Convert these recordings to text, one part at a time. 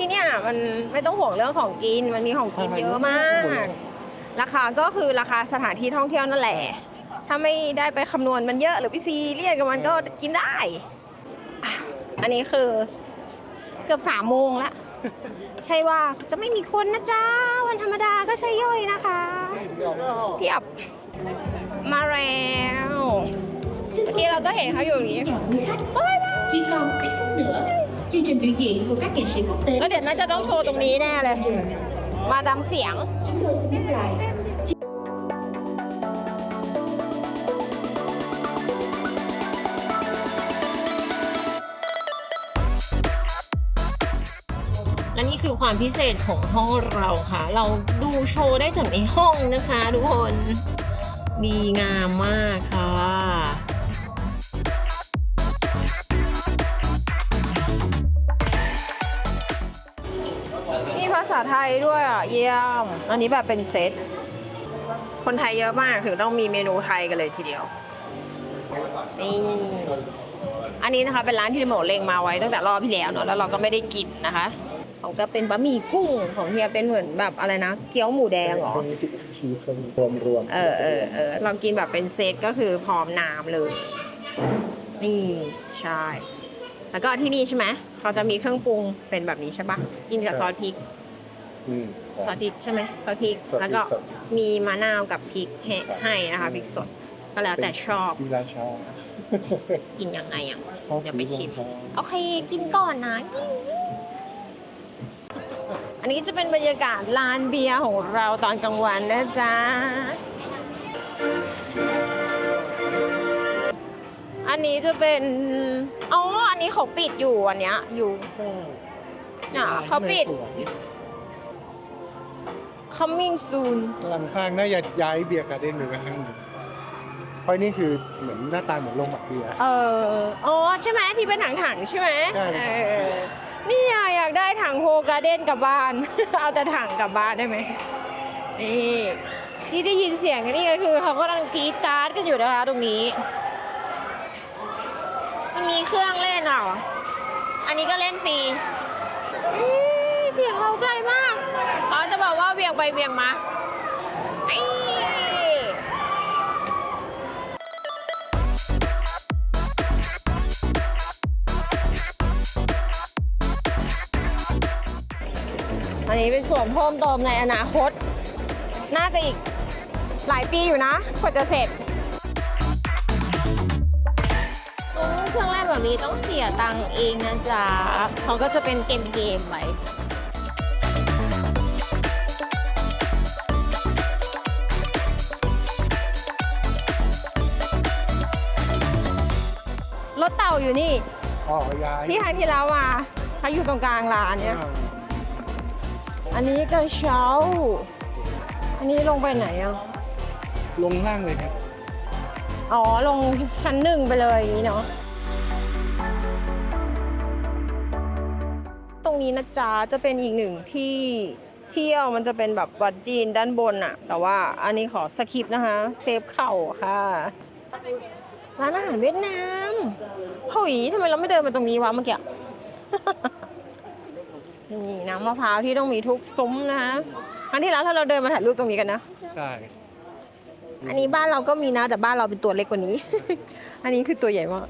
ที่เนี่ยมันไม่ต้องห่วงเรื่องของกิน มันมีของกินเยอะมาก ราคาก็คือราคาสถานที่ท่องเที่ยวนั่นแหละ ถ้าไม่ได้ไปคำนวณมันเยอะหรือไปซีเรียสกับมันก็กินได้อะอันนี้คือเกือบสามโมงละใช่ว่าจะไม่มีคนนะจ๊ะวันธรรมดาก็ใช่ย่อยนะคะเทียบมาแล้วเมื่อกี้เราก็เห็นเขาอยู่อย่างนี้ Chỉ còn ít phút nữa, chương trình biểu diễn của các nghệ sĩ quốc tế แล้วเดี๋ยวน่าจะต้องโชว์ตรงนี้แน่เลย มาดามเสียง chúng tôi xin nhắc lại และนี่คือความพิเศษของห้องเราค่ะ เราดูโชว์ได้จากในห้องนะคะทุกคน ดีงามมากค่ะ ด้วยอะเยี่ยม อันนี้แบบเป็นเซต คนไทยเยอะมากถึงต้องมีเมนูไทยกันเลยทีเดียว นี่ อันนี้นะคะเป็นร้านที่โมเลงมาไว้ตั้งแต่รอบที่แล้วเนอะแล้วเราก็ไม่ได้กินนะคะของก็เป็นบะหมี่กุ้งของเฮียเป็นเหมือนแบบอะไรนะ เกี๊ยวหมูแดงเหรอคนนี้สิชีวิตคนรวมรวมเออเออเออเรากินแบบเป็นเซตก็คือพร้อมน้ำเลย นี่ใช่ แล้วก็ที่นี่ใช่ไหมเขาจะมีเครื่องปรุงเป็นแบบนี้ใช่ปะกินกับซอสพริก อืมซอสพริกใช่ไหมซอสพริก ซอสพริกแล้วก็สดมีมะนาวกับพริกให้ให้นะคะพริกสด ก็แล้วแต่ชอบซีราชากินยังไงอะ ซอสเดี๋ยวไปชิม ซีราชา โอเค กินก่อนนะ อันนี้จะเป็นบรรยากาศร้านเบียร์ของเราตอนกลางวันนะจ๊ะ อันนี้จะเป็น อ๋อ อันนี้เขาปิดอยู่อันเนี้ย อยู่เนี่ยเขาปิด สวย coming soon ลำข้างน่าจะย้ายเบียร์การ์เด้นไปไว้ข้างหนึ่งเพราะนี่คือเหมือนหน้าตาเหมือนโรงหมักเบียร์ เอออ๋อใช่ไหมที่เป็นถังๆใช่ไหมใช่ครับ เออนี่อะอยากได้ถังโฮการ์เด้นกลับบ้าน เอาแต่ถังกลับบ้านได้ไหมนี่ที่ได้ยินเสียงนี่ก็คือเขากำลังกรีดการ์ดกันอยู่นะคะตรงนี้ มันมีเครื่องเล่นเหรอ อันนี้ก็เล่นฟรีอี้เสียงเราใจมากอ๋อจะ บอกว่าเวียงไปเวียงมาไออันนี้เป็นส่วนเพิ่มเติมในอนาคต น่าจะอีกหลายปีอยู่นะกว่าจะเสร็จซุ้เครื่องแรกแบบนี้ต้องเสียตังค์เองนะจ๊ะเขาก็จะเป็นเกมเกมๆไป อยู่นี่ อ๋อย้ายที่ครั้งที่แล้วมาเขาอยู่ตรงกลางร้านเนี่ย อ่าอันนี้กระเช้า อันนี้ลงไปไหนอะ ลงล่างเลยครับอ๋อ ลงชั้นหนึ่งไปเลยอย่างนี้เนาะ ตรงนี้นะจ๊ะจะเป็นอีกหนึ่งที่เที่ยวมันจะเป็นแบบวัดจีนด้านบนอะแต่ว่าอันนี้ขอสคิปนะคะ เซฟเข่าค่ะ ร้านอาหารเวียดนามเฮ้ยทำไมเราไม่เดินมาตรงนี้วะเมื่อกี้ นี่น้ำมะพร้าวที่ต้องมีทุกซุ้มนะคะครั้งที่แล้วถ้าเราเดินมาถ่ายรูปตรงนี้กันนะ ใช่ อันนี้บ้านเราก็มีนะแต่บ้านเราเป็นตัวเล็กกว่านี้ อันนี้คือตัวใหญ่มาก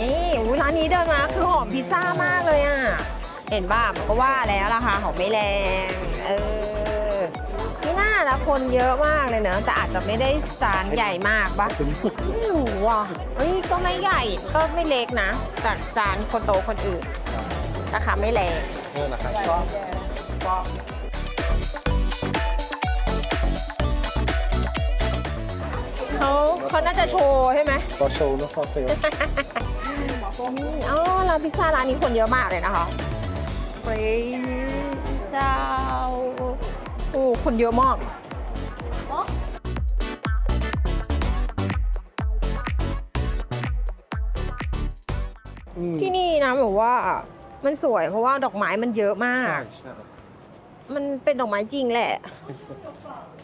นี่อุ๊ยร้านนี้เดินมาคือหอมพิซซ่ามากเลยอะ เห็นป่ะมันก็ว่าแล้วราคาของไม่แรง เออนี่น่า ละคนเยอะมากเลยเนอะแต่อาจจะไม่ได้จานใหญ่มากปะเป็นไม่รู้อะเอ้ยก็ไม่ใหญ่ก็ไม่เล็กนะ จากจานคนโตคนอื่นราคาไม่แรงเออนะครับก็ก็เขาเขาน่าจะโชว์ใช่ไหมก็โชว์แล้วก็เซลอ๋อร้านพิซซ่าร้านนี้คนเยอะมากเลยนะคะเฮ้ยเจ้าโอ้คนเยอะมาก นี่นะแบบว่า มันสวยเพราะว่าดอกไม้มันเยอะมาก ใช่ใช่มันเป็นดอกไม้จริงแหละ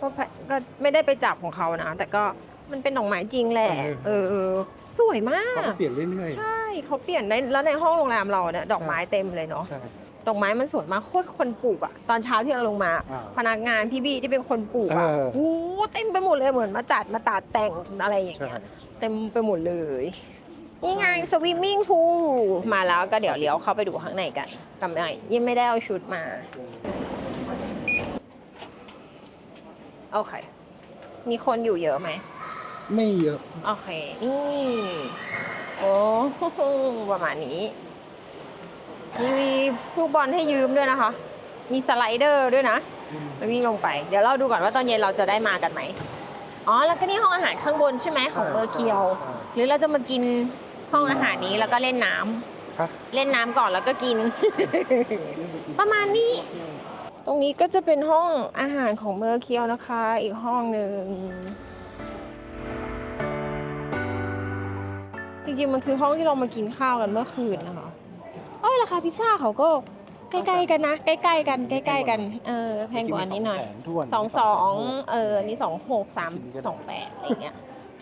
ก็พะก็ไม่ได้ไปจับของเขานะ แต่ก็มันเป็นดอกไม้จริงแหละ เออเออสวยมาเขาก็กเปลี่ยนเรื่อยใช่เขาเปลี่ยนได้แล้วในห้องโรงแรมเราเนี่ยดอกไม้เต็มเลยๆเนาะใช่ดอกไม้มันสวยมากโคตรคนปลูกอะตอนเช้าที่เราลงมาอ่าพนักงานพี่บี้ที่เป็นคนปลูกอะเออโอ้โหเต็มไปหมดเลยเหมือนมาจัดมาตัดแต่งอะไรอย่างใช่เงี้ย เต็มไปหมดเลย นี่ไงสวิมมิ่งพูลมาแล้วก็เดี๋ยวเลี้ยวเข้าไปดูข้างในกันกำไงยังไม่ได้เอาชุดมา โอเค มีคนอยู่เยอะไหม ไม่เยอะ โอเค นี่ โอ้โหประมาณนี้ มีลูกบอลให้ยืมด้วยนะคะ มีสไลเดอร์ด้วยนะแล้ววิ่งลงไป เดี๋ยวเราดูก่อนว่าตอนเย็นเราจะได้มากันไหมอ๋อ แล้วก็นี่ห้องอาหารข้างบนใช่ไหมของเบอร์เคียว หรือเราจะมากิน ห้องอาหารนี้แล้วก็เล่นน้ำฮะ เล่นน้ำก่อนแล้วก็กิน ประมาณนี้ ตรงนี้ก็จะเป็นห้องอาหารของเมอร์เคียวนะคะ อีกห้องหนึ่งจริงๆมันคือห้องที่เรามากินข้าวกันเมื่อคืนนะคะเอ้ยราคาพิซซ่าเขาก็ใกล้ๆกันนะ ใกล้ๆกันใกล้ๆกันเออแพงกว่าอันนี้หน่อย สองสองเอออันนี้สองหกสามสองแปดอะไรอย่างเงี้ย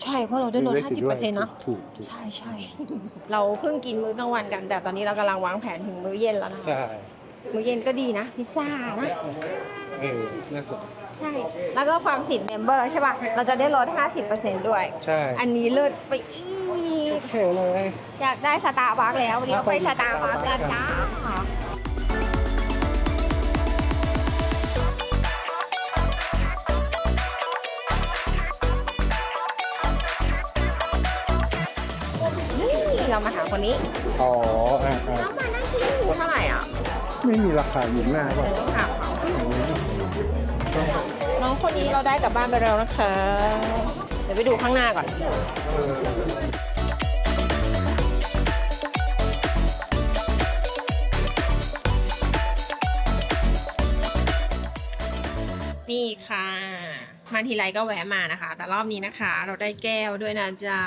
ใช่เพราะเราได้ลดห้าสิบเปอร์เซ็นต์นะถูกถูกใช่ใช่เราเพิ่งกินมื้อกลางวันกัน แต่ตอนนี้เรากำลังวางแผนถึงมื้อเย็นแล้วนะใช่มื้อเย็นก็ดีนะพิซซ่านะเออน่าสนใช่ แล้วก็ความสิทธิ์เมมเบอร์ใช่ป่ะ เราจะได้ลด 50%ด้วย ใช่ อันนี้เลิศไปอีโอกเคเลย อยากได้สตาร์บัคแล้วเดี๋ยวไปสตาร์บัคกันจ้า นี่เรามาหาคนนี้อ๋ออ่าอ่าน้องมานั่งที่นี่เท่าไหร่อะไม่มีราคาอยู่หน้าป่ะต้องถามเขาน้องคนนี้เราได้กลับบ้านไปแล้วนะคะ เดี๋ยวไปดูข้างหน้าก่อน นี่ค่ะ มาทีไรก็แวะมานะคะ แต่รอบนี้นะคะ เราได้แก้วด้วยนะจ๊ะ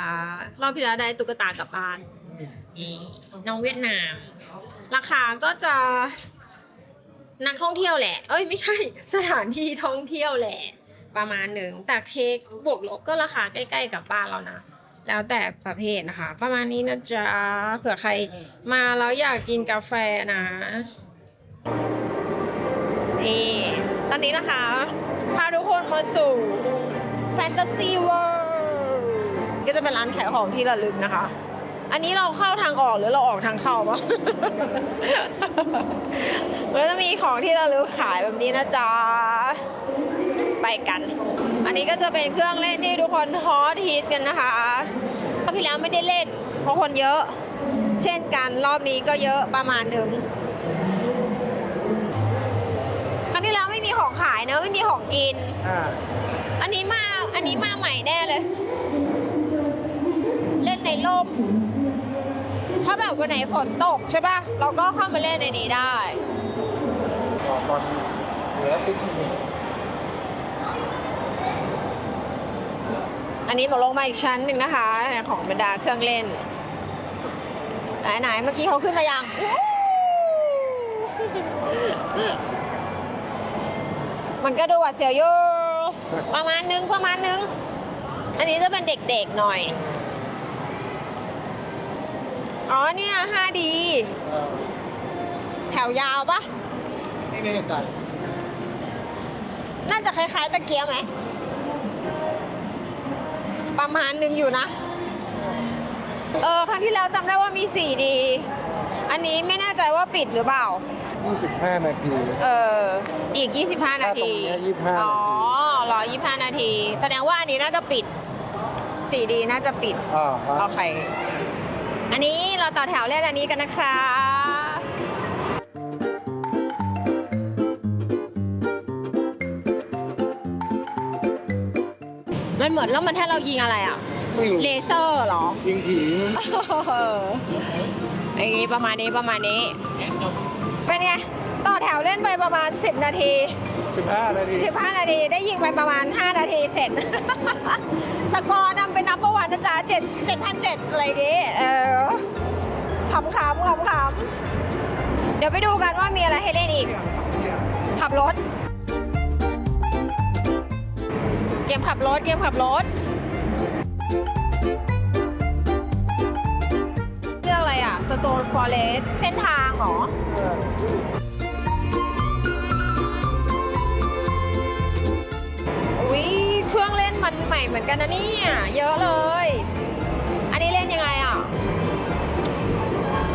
รอบที่แล้วได้ตุ๊กตากลับบ้าน นี่น้องเวียดนาม ราคาก็จะนักท่องเที่ยวแหละ เอ้ยไม่ใช่สถานที่ท่องเที่ยวแหละ ประมาณหนึ่งแต่เค้กบวกลบก็ราคาใกล้ ๆ กับบ้านเรานะ แล้วแต่ประเภทนะคะ ประมาณนี้นะจ๊ะเผื่อใครมาแล้วอยากกินกาแฟนะนี่ตอนนี้นะคะพาทุกคนมาสู่ Fantasy World ก็จะเป็นร้านขายของที่ระลึกนะคะ อันนี้เราเข้าทางออกหรือเราออกทางเข้าวะก็จะมีของที่ระลึกขายแบบนี้นะจ๊ะ ไปกัน อันนี้ก็จะเป็นเครื่องเล่นที่ทุกคนฮอตฮิตกันนะคะรอบที่แล้วไม่ได้เล่น เพราะคนเยอะ เช่นกันรอบนี้ก็เยอะประมาณหนึ่งครั้งที่แล้วไม่มีของขายเนอะไม่มีของกินอ่าอันนี้มา อันนี้มาใหม่แน่เลย เล่นในร่ม ถ้าแบบวันไหนฝนตกใช่ป่ะ เราก็เข้ามาเล่นในนี้ได้ต่อตอนเหลือติ๊กมินิอันนี้หมดลงมาอีกชั้นหนึ่งนะคะของบรรดาเครื่องเล่น ไหนๆเมื่อกี้เขาขึ้นมายังวู้มันก็ดูหวัดเสียวอยู่ประมาณนึงประมาณนึง อันนี้จะเป็นเด็กๆหน่อย อ๋อเนี่ย 5D เออแถวยาวปะไม่แน่ใจน่าจะคล้ายๆตะเกียบไหม ประมาณหนึ่งอยู่นะ เออ ครั้งที่แล้วจำได้ว่ามี 4D อันนี้ไม่แน่ใจว่าปิดหรือเปล่า 25 นาที เออ อีก 25 นาทีถ้าตรงเนี้ย25 อ๋อรอ25 นาที แสดงว่าอันนี้น่าจะปิด 4D น่าจะปิด อ่าฮะโอเค อันนี้เราต่อแถวเล่นอันนี้กันนะครับมันเหมือนแล้วมันให้เรายิงอะไรอะ ไม่รู้เลเซอร์เหรอ ยิงผีอย่างนี้ประมาณนี้ประมาณนี้ เป็นไง ต่อแถวเล่นไปประมาณ 10 นาที15นาที 15 นาที ได้ยิงไปประมาณ 5 นาทีเสร็จ สกอร์นำเป็นนับประวัตินะจ๊ะ7 7,700อะไรอย่างงี้เออขำๆขำๆเดี๋ยวไปดูกันว่ามีอะไรให้เล่นอีก ขับรถ เกมขับรถ เกมขับรถ เรื่องอะไรอะ Stone Forest เส้นทางเหรอ ใหม่เหมือนกันนะเนี่ยเยอะเลย อันนี้เล่นยังไงอะ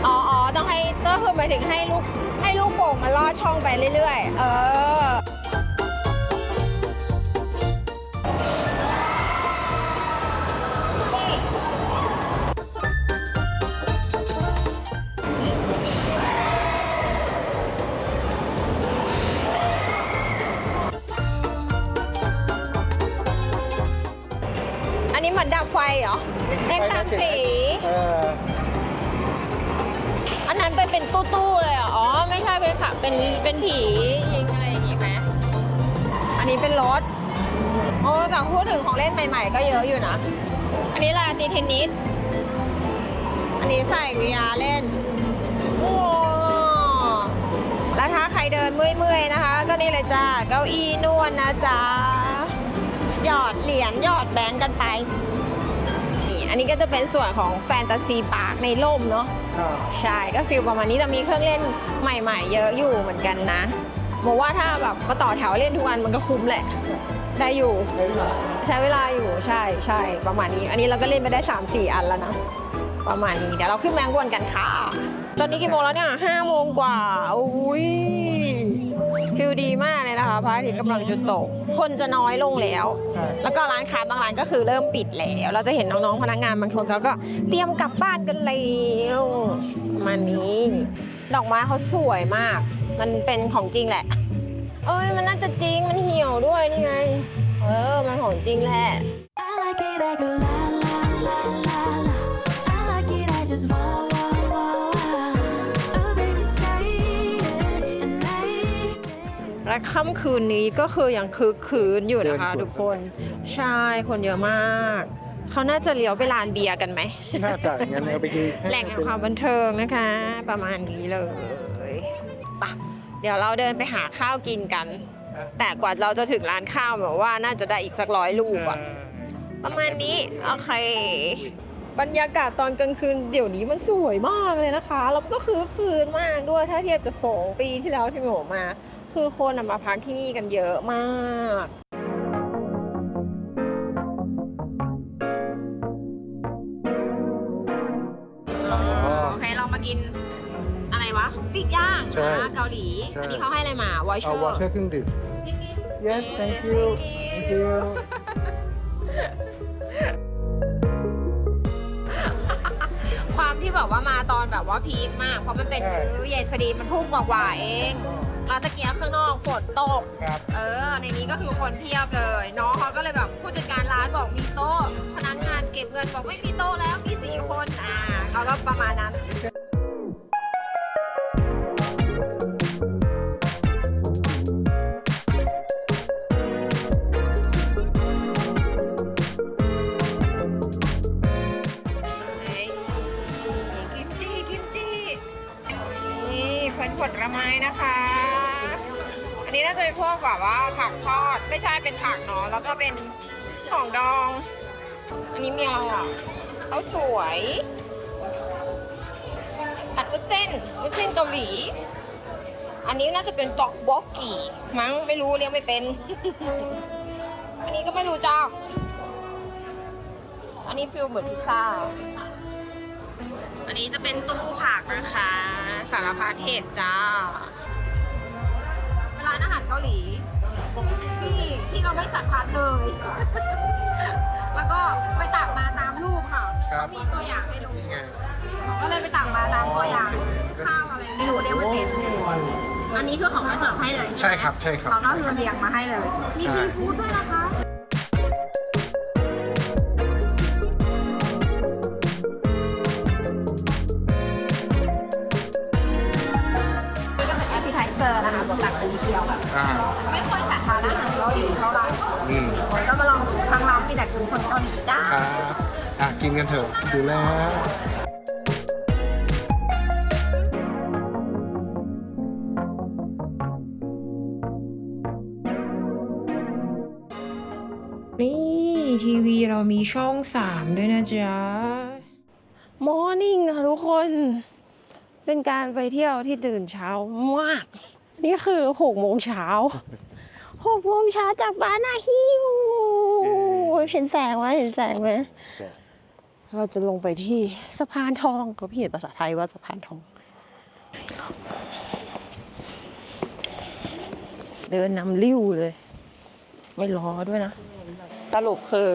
อ๋ออ๋อต้องให้ก็คือหมายถึงให้ลูกให้ลูกโป่งมันลอดช่องไปเรื่อยๆ เออ เหมือนดับไฟเหรอแดงตามสี เอออันนั้นเป็นเป็นตู้ๆเลยเหรออ๋อ ไม่ใช่เป็นค่ะ เป็นเป็นผียิงอะไรอย่างงี้ไหมอันนี้เป็นรถ โอ้แต่พูดถึงของเล่นใหม่ ๆ ก็เยอะอยู่นะ อันนี้แหละตีเทนนิส อันนี้ใส่ VR เล่น โอ้แล้วถ้าใครเดินเมื่อยๆนะคะ ก็นี่เลยจ้า เก้าอี้นวดนะจ๊ะ หยอดเหรียญหยอดแบงก์กันไปนี่ อันนี้ก็จะเป็นส่วนของแฟนตาซีปาร์คในร่มเนาะครับใช่ก็ฟิลประมาณนี้จะมีเครื่องเล่นใหม่ ๆ เยอะอยู่เหมือนกันนะบอกว่าถ้าแบบมาต่อแถวเล่นทุกอันมันก็คุ้มแหละได้อยู่ได้ไหมใช้เวลาอยู่ใช่ใช่ประมาณนี้ อันนี้เราก็เล่นไปได้ 3 4 อันแล้วนะ ประมาณนี้เดี๋ยวเราขึ้นแมงวนกันค่ะ ตอนนี้กี่โมงแล้วเนี่ยห้าโมงกว่าอุ้ย ฟิลดีมากเลยนะคะพระอาทิตย์กำลังจะตก คนจะน้อยลงแล้วใช่แล้วก็ร้านค้าบางร้านก็คือเริ่มปิดแล้ว เราจะเห็นน้องๆพนักงานบางคนเขาก็เตรียมกลับบ้านกันแล้วประมาณนี้ ดอกไม้เขาสวยมาก มันเป็นของจริงแหละ เอ้ยมันน่าจะจริงมันเหี่ยวด้วยนี่ไง เออมันของจริงแหละ I like it, I go la la la la la. I like it, I just wow และค่ำคืนนี้ก็คือยังคึกคืนอยู่นะคะ ทุกคนใช่คนเยอะมาก เขาน่าจะเลี้ยวไปลานเบียร์กันไหมน่าจะงั้นเอาไปกินแหล่งแห่งความบันเทิงนะคะ ประมาณนี้เลยไปะเดี๋ยวเราเดินไปหาข้าวกินกัน แต่กว่าเราจะถึงร้านข้าวแบบว่าน่าจะได้อีกสักร้อยลูกอะประมาณนี้โอเคบรรยากาศตอนกลางคืนเดี๋ยวนี้มันสวยมากเลยนะคะ แล้วก็คือคืนมากด้วยถ้าเทียบกับสองปีที่แล้วที่หนูมา คือคนน่ะมาพักที่นี่กันเยอะมากโอเคเรามากินอะไรวะปิ้งย่างใช่นะเกาหลี ใช่ อันนี้เขาให้อะไรมาวอยเชเอาอร์วอเชอร์เครื่องดื่ม yes thank you thank you ความที่แบบว่ามาตอนแบบว่าพีคมาก เพราะมันเป็นใช่ มื้อเย็นพอดีมันทุ่มกว่าๆเอง เราตะเกียบข้างนอกฝนตก ครับ เออ ในนี้ก็คือคนเพียบเลย น้องเขาก็เลยแบบผู้จัดการร้านบอกมีโต๊ะ พนักงานเก็บเงินบอกไม่มีโต๊ะแล้วมีสี่คน อ่าเขาก็ประมาณนั้น พวกแบบว่าผักทอด ไม่ใช่เป็นผักเนาะแล้วก็เป็นของดอง อันนี้เมีอะไรอะเขาสวยผัดอุนเส้นอุนเส้นเกาหลี อันนี้น่าจะเป็นตอกบอกกี่มั้งไม่รู้เรียกไม่เป็น อันนี้ก็ไม่รู้จ้าอันนี้ฟิลเหมือนพิซซ่า อันนี้จะเป็นตู้ผักนะคะ สารพัดเห็ดจ้า อาหารเกาหลีที่ที่เราไม่สัมผัสเลย แล้วก็ไปตักมาตามรูปค่ะครับ มีตัวอย่างให้ดูนี่ไงก็เลยไปตักมาตามตัวอย่างข้าวอะไรไม่รู้เรียกไม่เป็นอันนี้คือของมาเสิร์ฟให้เลยใช่ครับใช่ครับ เขาก็คือเรียงมาให้เลย มีซีฟู้ดด้วยนะคะ เซอร์นะคะบวกตักกุ้งเคี่ยวแบบอ่าไม่ค่อยสาทานอาหารเกาหลีเท่าไหร่อืมก็มาลองทางร้านมีแต่กุ้งคนเกาหลีจ้าครับอะกินกันเถอะดูแล้ว นี่ ทีวีเรามีช่องสามด้วยนะจ๊ะ มอร์นิ่งค่ะทุกคน เป็นการไปเที่ยวที่ตื่นเช้ามาก นี่คือหกโมงเช้าหกโมงเช้าจากบ้านนาฮิวเห็นแสงไหมเห็นแสงไหมเราจะลงไปที่สะพานทองก็พี่เห็นภาษาไทยว่าสะพานทอง เดินนำริ้วเลย ไม่รอด้วยนะ สรุปคือ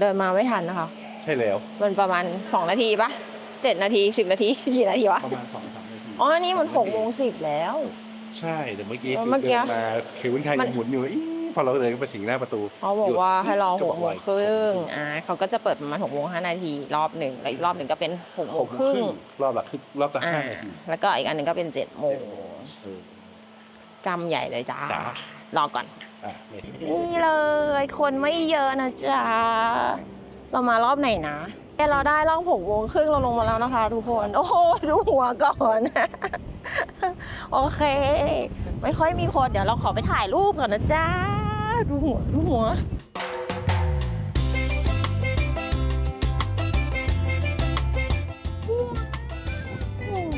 เดินมาไม่ทันนะคะ ใช่แล้ว มันประมาณสองนาทีปะเจ็ดนาทีสิบนาทีกี่นาทีวะ ประมาณสองสามนาที อ๋อ นี่มันหกโมงสิบแล้ว ใช่แต่เมื่อกี้เออคือเมื่อกี้เดินมาเควินไทยมัยันงหมุนอยู่อีพอเราเดินไปถึงหน้าประตูเขาบอกว่าให้รอก็หบกอโมว่างครึ่งอ่าเขาก็จะเปิดประมาณหกโมงห้านาทีรอบหนึ่งแล้วอีกรอบหนึ่งก็เป็นหกโมหงกคโมงรึ่คงรึ่งรอบละคือรอบละอ่าห้านาทีแล้วก็อีกอันหนึ่งก็เป็นเจ็ดโมงเออจำใหญ่เลยจ้าจ้ารอก่อน อะไม่ นี่เลย คนไม่เยอะนะจ๊ะเรามารอบไหนนะ เอ้เราได้รอบหกโมงครึ่งเราลงมาแล้วนะคะ ทุกคน โอ้โหดูหัวก่อน โอเค ไม่ค่อยมีคนเดี๋ยวเราขอไปถ่ายรูปก่อนนะจ๊ะดูหัวดูหัว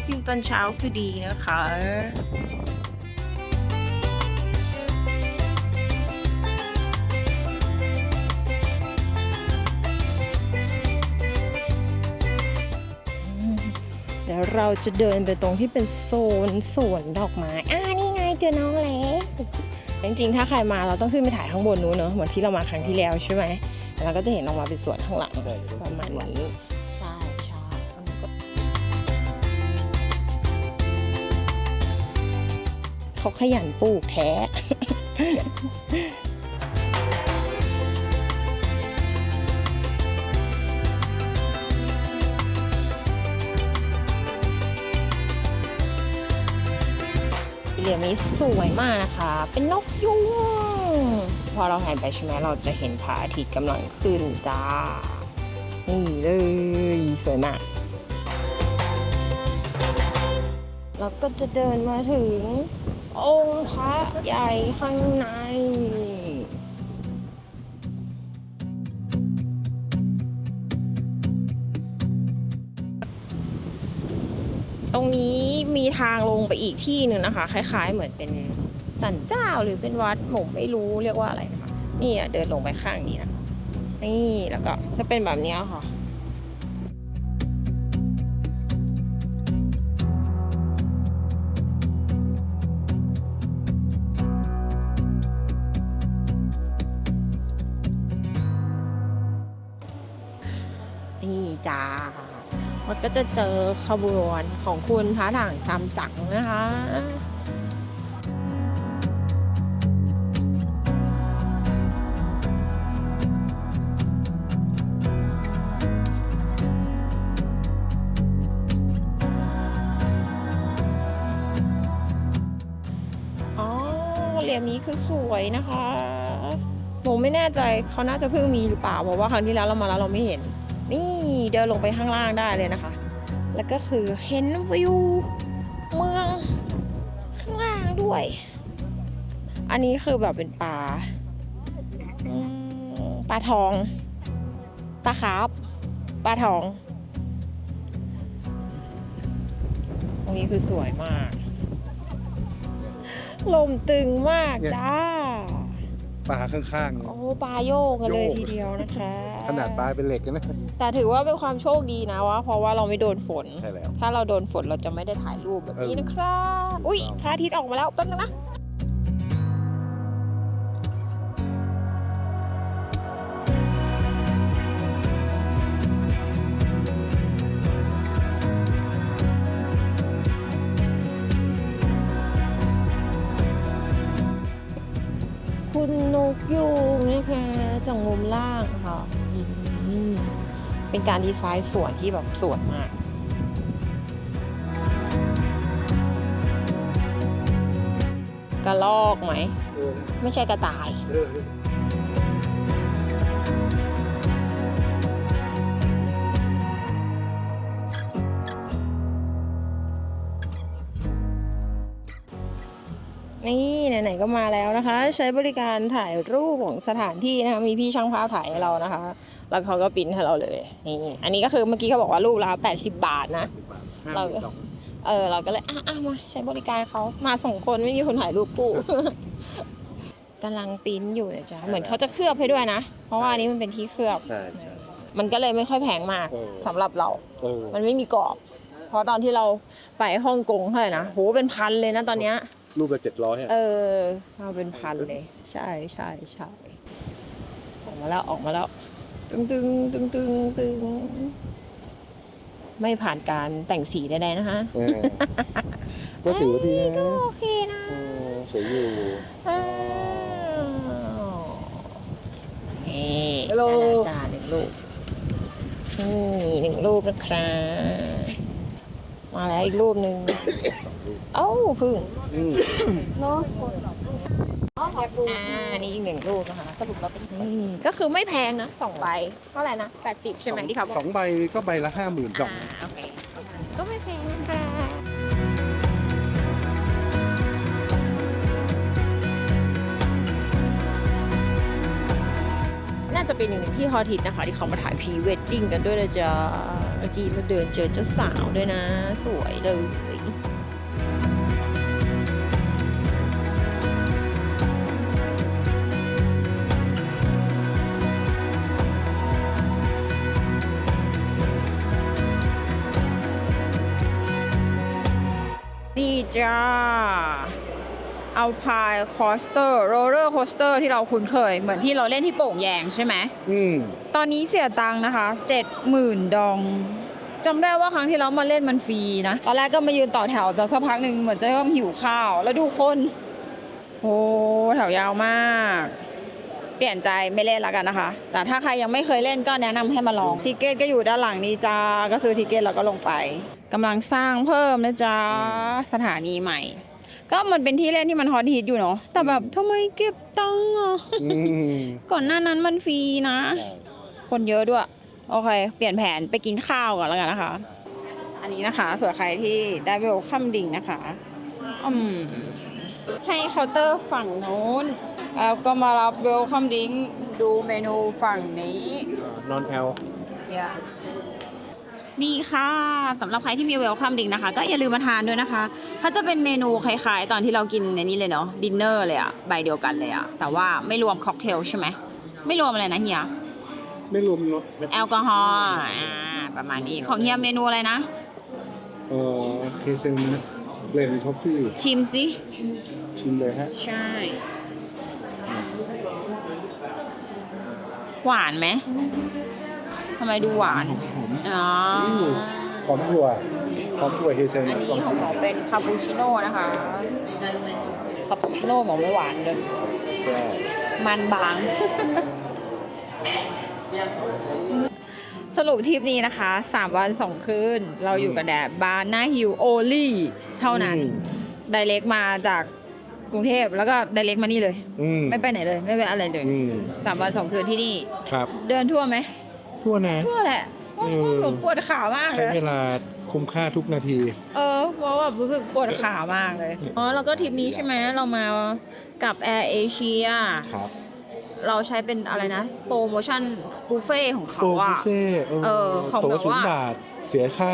ฟิลตอนเช้าคือดีนะคะ ดี๋ยวเราจะเดินไปตรงที่เป็นโซนสวนดอกไม้อ่านี่ไงเจอน้องเล็กจริงๆ ถ้าใครมาเราต้องขึ้นไปถ่ายข้างบนนู้นเนอะเหมือนที่เรามาครั้งที่แล้วใช่ไหมแล้วก็จะเห็นออกมาเป็นสวนข้างหลังประมาณนี้ใช่ใช่เขาขยันปลูกแท้ นี้สวยมากนะคะ เป็นนกยุงพอเราหันไปใช่ไหมเราจะเห็นพระอาทิตย์กำลังขึ้นจ้า นี่เลยสวยมากเราก็จะเดินมาถึงองค์พระใหญ่ข้างใน ทางลงไปอีกที่หนึ่งนะคะ คล้ายๆ เหมือนเป็นสันเจ้าหรือเป็นวัดผมไม่รู้เรียกว่าอะไรนะคะนี่เดินลงไปข้างนี้นะนี่แล้วก็จะเป็นแบบนี้ค่ะ มันก็จะเจอขบวนของคุณพระถังจำจังนะคะอ๋อเหลี่ยมนี้คือสวยนะคะผมไม่แน่ใจเขาน่าจะเพิ่งมีหรือเปล่าเพราะว่าครั้งที่แล้วเรามาแล้วเราไม่เห็น นี่เดินลงไปข้างล่างได้เลยนะคะ แล้วก็คือเห็นวิวเมืองข้างล่างด้วย อันนี้คือแบบเป็นปลาปลาทองปลาคาร์ฟปลาทอง ตรงนี้คือสวยมาก ลมตึงมากจ้า ปลาข้างๆเนี่ย โอ้ปลาโยกกันเลยโยก ทีเดียวนะคะขนาดปลาเป็นเหล็กนะแต่ถือว่าเป็นความโชคดีนะว่าเพราะว่าเราไม่โดนฝน ใช่แล้ว ถ้าเราโดนฝนเราจะไม่ได้ถ่ายรูปแบบนี้เออนะครับ อุ้ยถูกต้องพระอาทิตย์ออกมาแล้วแป๊บนึงนะ ยูงนะคะจากมุมล่างค่ะเป็นการดีไซน์สวนที่แบบสวยมากกระลอกไหม ไม่ใช่กระต่าย นี่ไหนๆก็มาแล้วนะคะ ใช้บริการถ่ายรูปของสถานที่นะคะมีพี่ช่างภาพถ่ายให้เรานะคะ แล้วเขาก็ปริ้นให้เราเลยนี่อันนี้ก็คือเมื่อกี้เขาบอกว่ารูปละ80บาทนะ เราก็เออเราก็เลยอะอะมาใช้บริการเขามาสองคนไม่มีคนถ่ายรูปคู่กำลังปริ้นอยู่นะจ๊ะเหมือนเขาจะเคลือบให้ด้วยนะ เพราะว่าอันนี้มันเป็นที่เคลือบ ใช่ใช่ใช่มันก็เลยไม่ค่อยแพงมากเออสำหรับเราเออมันไม่มีกรอบ เพราะตอนที่เราไปฮ่องกงเท่าไหร่นะโหเป็นพันเลยนะตอนเนี้ย รูปละเจ็ดร้อยอะเออเราเป็นพันเลย ใช่ใช่ใช่ออกมาแล้วออกมาแล้ว ตึงตึงตึงตึงตึงไม่ผ่านการแต่งสีใดๆนะคะเออก็ถือว่าดีนะก็โอเคนะเออสวยอยู่อ้าวนี่ฮัลโหลได้แล้วจ้าหนึ่งรูปนี่หนึ่งรูปนะครับ มาแล้วอีกรูปหนึ่ง เอ้าพึ่งอืมอ่านี่อีกหนึ่งลูกนะคะสรุปเราเป็นนี่ก็คือไม่แพงนะสองใบเท่าไหร่นะแปดสิบใช่ไหมที่เขาบสออกงใบก็ใบละห้าหมื่นดอกอ่าโอเคก็ไม่แพงนะคะน่าจะเป็นอีกหนึ่งที่ฮอตฮิตนะคะ ที่เขามาถ่ายพรีเวดดิ้งกันด้วยนะจ๊ะเมื่อกี้มาเดินเจอเจ้าสาวด้วยนะ สวยเลย จ้าเอาพายคอสเตอร์โรลเลอร์คอสเตอร์ที่เราคุ้นเคย เหมือนที่เราเล่นที่โป่งแยงใช่ไหมอืมตอนนี้เสียตังค์นะคะเจ็ดหมื่นดองจำได้ว่าครั้งที่เรามาเล่นมันฟรีนะ ตอนแรกก็มายืนต่อแถวจนสักพักหนึ่งเหมือนจะเริ่มหิวข้าว แล้วดูคนโอ้แถวยาวมาก เปลี่ยนใจไม่เล่นแล้วกันนะคะ แต่ถ้าใครยังไม่เคยเล่นก็แนะนำให้มาลองทิเกตก็อยู่ด้านหลังนี้จ้าก็ซื้อทิเกตแล้วก็ลงไป กำลังสร้างเพิ่มนะจ๊ะ สถานีใหม่ ก็มันเป็นที่เล่นที่มันฮอตฮิตอยู่เนาะแต่แบบทำไมเก็บตังค์อะ อืมก่อนหน้านั้นมันฟรีนะ ใช่คนเยอะด้วย โอเค เปลี่ยนแผนไปกินข้าวก่อนแล้วกันนะคะ อันนี้นะคะ เผื่อใครที่ได้เวลคัมดิ่งนะคะอืมให้เคาน์เตอร์ฝั่งนู้นแล้วก็มารับเวลคัมดิ่งดูเมนูฝั่งนี้ นอนแอล yes นี่ค่ะสำหรับใครที่มีเวลคัมดิ่งนะคะ ก็อย่าลืมมาทานด้วยนะคะ ถ้าจะเป็นเมนูคล้ายๆ ตอนที่เรากินในนี้เลยเนาะดินเนอร์เลยอะใบเดียวกันเลยอะแต่ว่าไม่รวมค็อกเทลใช่ไหมไม่รวมอะไรนะเฮียไม่รวมเนอะแอลกอฮอล์อ่าประมาณนี้ของเฮียเมนูอะไรนะเออเคเซนเบรนทอฟฟี่ชิมสิชิมเลยฮะใช่หวานไหมทำไมดูหวานหอ มอ๋ออืมหอมถั่วหอมถั่วเฮเซนอันนี้ของหมอเป็นคาปูชิโน่นะคะ คาปูชิโน่หมอไม่หวานเลยใช่มันบาง สรุปทริปนี้นะคะ 3 วัน 2 คืน เราอยู่กันแดดบาร์นาฮิลโอลี่เท่านั้น ไดเล็กมาจากกรุงเทพแล้วก็ไดเล็กมานี่เลยอืมไม่ไปไหนเลย ไม่ไปอะไรเลยอืมสามวันสองคืนที่นี่ครับ เดินทั่วไหม ทั่วนะ ทั่วแหละ เพราะเออว่าผมปวดขามากเลใช้ย เวลาคุ้มค่าทุกนาที เออเพราะแบบรู้สึกปวดขามากเลย อ๋อ แล้วก็ทริปนี้ใช่ไหม เรามากับแอร์เอเชียครับ เราใช้เป็นอะไรนะ โปรโมชั่นบุฟเฟ่ของโปเขารบุอะ ฟเฟ่ต์เออเออของตั๋แบวบศูนว่าย์บาท เสียค่า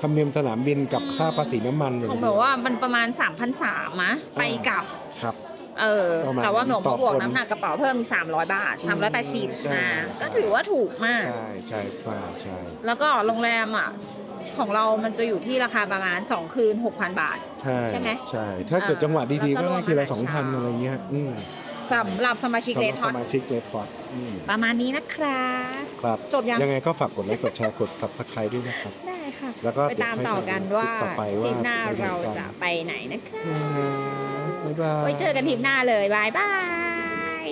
ธรรมเนียมสนามบินกับค่าภาษีน้ำมันของแบบว่ามันประมาณ 3 0 0 3มะ ไปกลับ ครับ เออ ประมาณแต่ว่าหนูต่มาอบวกคน น้ำหนักกระเป๋าเพิ่มมี300 บาทอืม380ใช่อ่าก็ถือว่าถูกมาก ใช่ใช่ฟ้าใช่ แล้วก็โรงแรมอะ ของเรามันจะอยู่ที่ราคาประมาณ 2 คืน 6,000 บาท ใช่ใช่ไหมใช่ ถ้าเกิดจังหวะดีๆแล้วก็ก็ได้ทีละรวมอาหารสองพันเช้า อะไรเงี้ย อืมสำหรับสมาชิกเลทฮอตสมาชิกเลดพอตอืมประมาณนี้นะครับครับ จบยังยังไงก็ฝากกดไลค์กดแชร์กด subscribe ด้วยนะครับ ได้ค่ะ แล้วก็ไปตามต่อกันว่าเดี๋ยวค่อยถ่ายคลิปต่อไปว่าทริปหน้าไปไหนเรากันจะไปไหนนะคะบ๊ายบาย ไว้เจอกันทริปหน้าเลยบายบาย